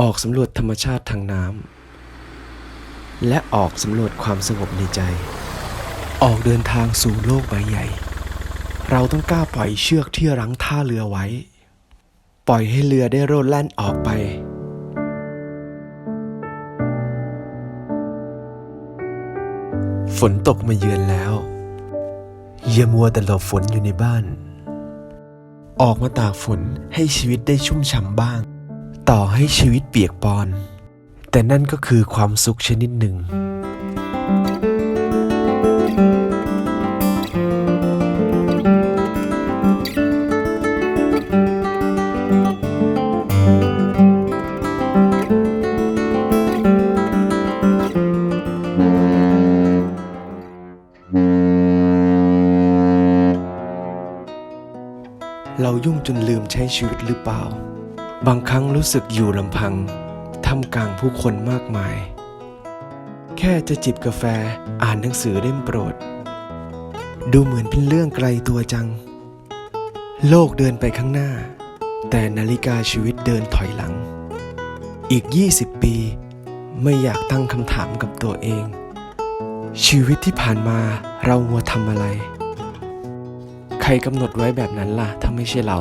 ออกสำรวจธรรมชาติทางน้ำและออกสำรวจความสงบในใจ ออกเดินทางสู่โลกใบใหญ่ เราต้องกล้าปล่อยเชือกที่รั้งท่าเรือไว้ ปล่อยให้เรือได้โรดแล่นออกไปฝนตกมาเยือนแล้วอย่ามัวแต่หลบฝนอยู่ในบ้าน ออกมาตากฝนให้ชีวิตได้ชุ่มฉ่ำบ้าง ต่อให้ชีวิตเปียกปอน แต่นั่นก็คือความสุขชนิดหนึ่ง เรายุ่งจนลืมใช้ชีวิตหรือเปล่า บางครั้งรู้สึกอยู่ลำพังท่ามกลางผู้คนมากมาย แค่จะจิบกาแฟอ่านหนังสือเล่มโปรด ดูเหมือนเป็นเรื่องไกลตัวจัง โลกเดินไปข้างหน้า แต่นาฬิกาชีวิตเดินถอยหลัง อีก 20 ปี ไม่อยากตั้งคำถามกับตัวเอง ชีวิตที่ผ่านมาเรามัวทำอะไร ใครกำหนดไว้แบบนั้นล่ะถ้าไม่ใช่เรา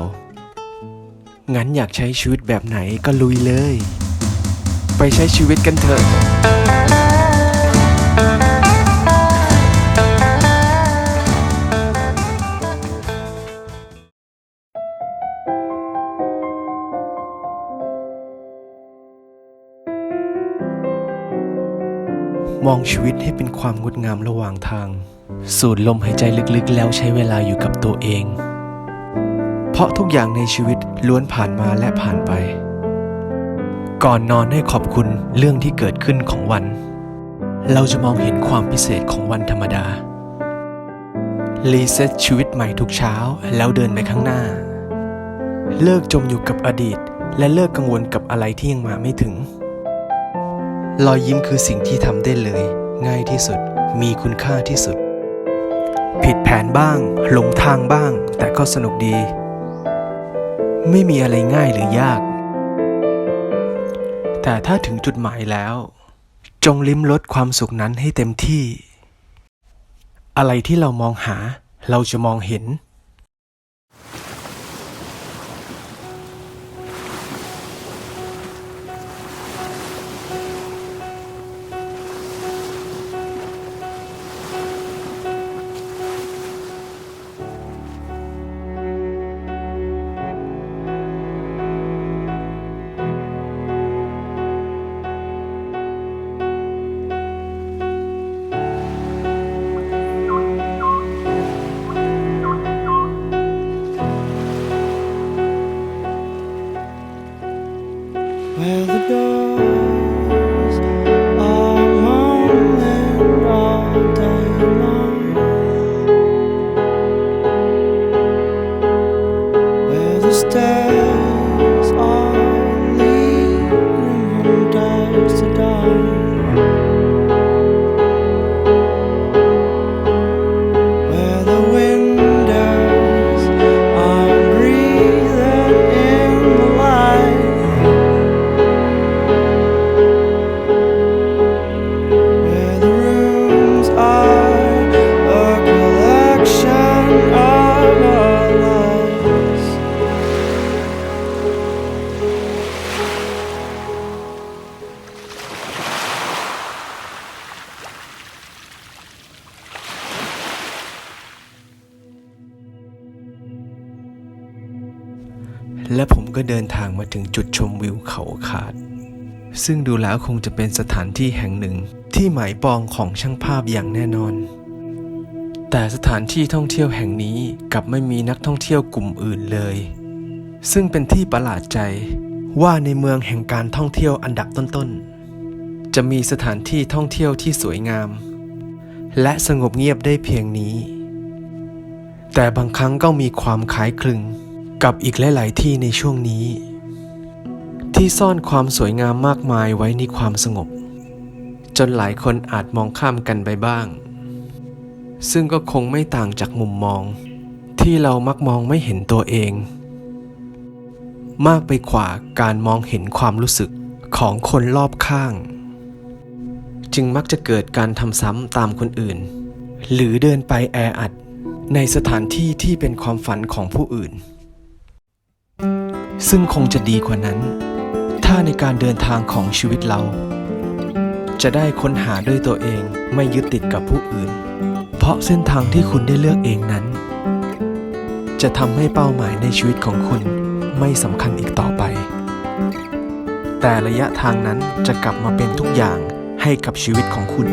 งั้นอยากใช้ชีวิตแบบไหนก็ลุยเลย ไปใช้ชีวิตกันเถอะ มองชีวิตให้เป็นความงดงามระหว่างทาง สูดลมหายใจลึกๆ แล้วใช้เวลาอยู่กับตัวเอง ราะทุกอย่างในชีวิตล้วนผ่านมาและผ่านไป ก่อนนอนให้ขอบคุณเรื่องที่เกิดขึ้นของวัน เราจะมองเห็นความพิเศษของวันธรรมดา รีเซ็ตชีวิตใหม่ทุกเช้าแล้วเดินไปข้างหน้า เลิกจมอยู่กับอดีต และเลิกกังวลกับอะไรที่ยังมาไม่ถึง รอยยิ้มคือสิ่งที่ทำได้เลย ง่ายที่สุด มีคุณค่าที่สุด ผิดแผนบ้าง หลงทางบ้าง แต่ก็สนุกดี ไม่มีอะไรง่ายหรือยาก แต่ถ้าถึงจุดหมายแล้ว จงลิ้มรสความสุขนั้นให้เต็มที่ อะไรที่เรามองหาเราจะมองเห็น และผมก็เดินทางมาถึงจุดชมวิวเขาขาด ซึ่งดูแล้วคงจะเป็นสถานที่แห่งหนึ่งที่หมายปองของช่างภาพอย่างแน่นอน แต่สถานที่ท่องเที่ยวแห่งนี้กลับไม่มีนักท่องเที่ยวกลุ่มอื่นเลย ซึ่งเป็นที่ประหลาดใจว่าในเมืองแห่งการท่องเที่ยวอันดับต้นๆ จะมีสถานที่ท่องเที่ยวที่สวยงาม และสงบเงียบได้เพียงนี้ แต่บางครั้งก็มีความคล้ายคลึง กับอีกหลาย ๆ ที่ในช่วงนี้ ที่ซ่อนความสวยงามมากมายไว้ในความสงบ จนหลายคนอาจมองข้ามกันไปบ้าง ซึ่งก็คงไม่ต่างจากมุมมอง ที่เรามักมองไม่เห็นตัวเอง มากไปกว่าการมองเห็นความรู้สึกของคนรอบข้าง จึงมักจะเกิดการทำซ้ำตามคนอื่น หรือเดินไปแออัดในสถานที่ที่เป็นความฝันของผู้อื่น ซึ่งคงจะดีกว่านั้น ถ้าในการเดินทางของชีวิตเรา จะได้ค้นหาด้วยตัวเองไม่ยึดติดกับผู้อื่น เพราะเส้นทางที่คุณได้เลือกเองนั้น จะทำให้เป้าหมายในชีวิตของคุณไม่สำคัญอีกต่อไป แต่ระยะทางนั้นจะกลับมาเป็นทุกอย่างให้กับชีวิตของคุณ